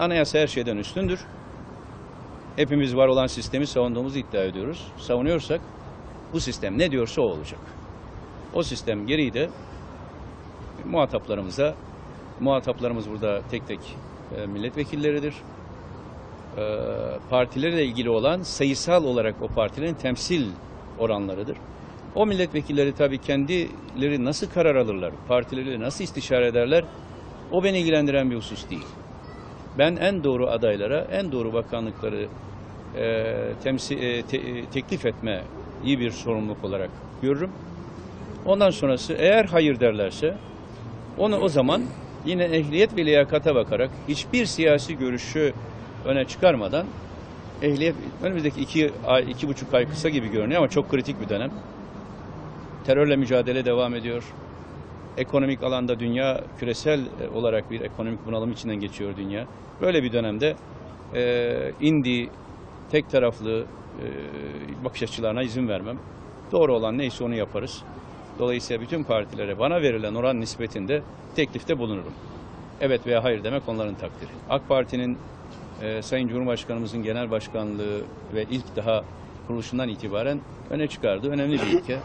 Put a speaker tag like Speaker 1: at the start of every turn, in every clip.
Speaker 1: Anayasa her şeyden üstündür. Hepimiz var olan sistemi savunduğumuzu iddia ediyoruz. Savunuyorsak bu sistem ne diyorsa o olacak. O sistem gereği de muhataplarımıza, muhataplarımız burada tek tek e, milletvekilleridir. E, partilerle ilgili olan sayısal olarak o partilerin temsil oranlarıdır. O milletvekilleri tabii kendileri nasıl karar alırlar, partileri nasıl istişare ederler, o beni ilgilendiren bir husus değil. Ben en doğru adaylara, en doğru bakanlıkları e, temsil, e, te- e, teklif etme iyi bir sorumluluk olarak görürüm. Ondan sonrası eğer hayır derlerse onu o zaman yine ehliyet ve liyakata bakarak hiçbir siyasi görüşü öne çıkarmadan ehliyet önümüzdeki iki ay, iki buçuk ay kısa gibi görünüyor ama çok kritik bir dönem. Terörle mücadele devam ediyor. Ekonomik alanda dünya küresel e, olarak bir ekonomik bunalım içinden geçiyor dünya. Böyle bir dönemde e, indi tek taraflı e, bakış açılarına izin vermem. Doğru olan neyse onu yaparız. Dolayısıyla bütün partilere bana verilen oran nispetinde teklifte bulunurum. Evet veya hayır demek onların takdiri. AK Parti'nin e, Sayın Cumhurbaşkanımızın genel başkanlığı ve ilk daha kuruluşundan itibaren öne çıkardığı önemli bir ilke.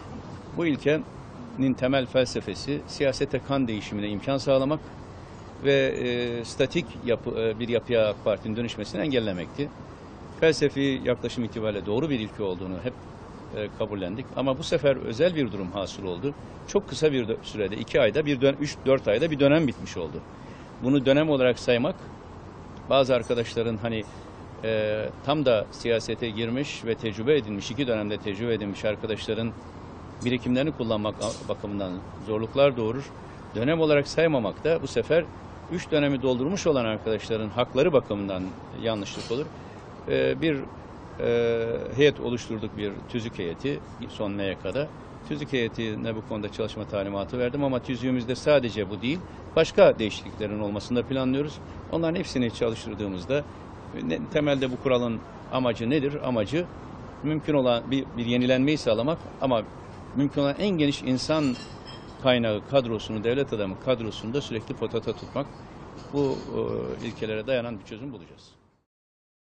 Speaker 1: Bu ilkenin temel felsefesi siyasete kan değişimine imkan sağlamak ve e, statik yapı, e, bir yapıya AK Parti'nin dönüşmesini engellemekti. Felsefi yaklaşım itibariyle doğru bir ilke olduğunu hep e, kabullendik. Ama bu sefer özel bir durum hasıl oldu. Çok kısa bir sürede, iki ayda, bir dön 3-4 ayda bir dönem bitmiş oldu. Bunu dönem olarak saymak, bazı arkadaşların hani e, tam da siyasete girmiş ve tecrübe edinmiş, iki dönemde tecrübe edinmiş arkadaşların birikimlerini kullanmak bakımından zorluklar doğurur. Dönem olarak saymamak da bu sefer üç dönemi doldurmuş olan arkadaşların hakları bakımından yanlışlık olur. Ee, bir e, heyet oluşturduk bir tüzük heyeti son MYK'da. Tüzük heyetine bu konuda çalışma talimatı verdim ama tüzüğümüzde sadece bu değil, başka değişikliklerin olmasını da planlıyoruz. Onların hepsini çalıştırdığımızda ne- temelde bu kuralın amacı nedir? Amacı mümkün olan bir, bir yenilenmeyi sağlamak ama mümkün olan en geniş insan kaynağı kadrosunu, devlet adamı kadrosunu da sürekli potata tutmak. Bu e, ilkelere dayanan bir çözüm bulacağız.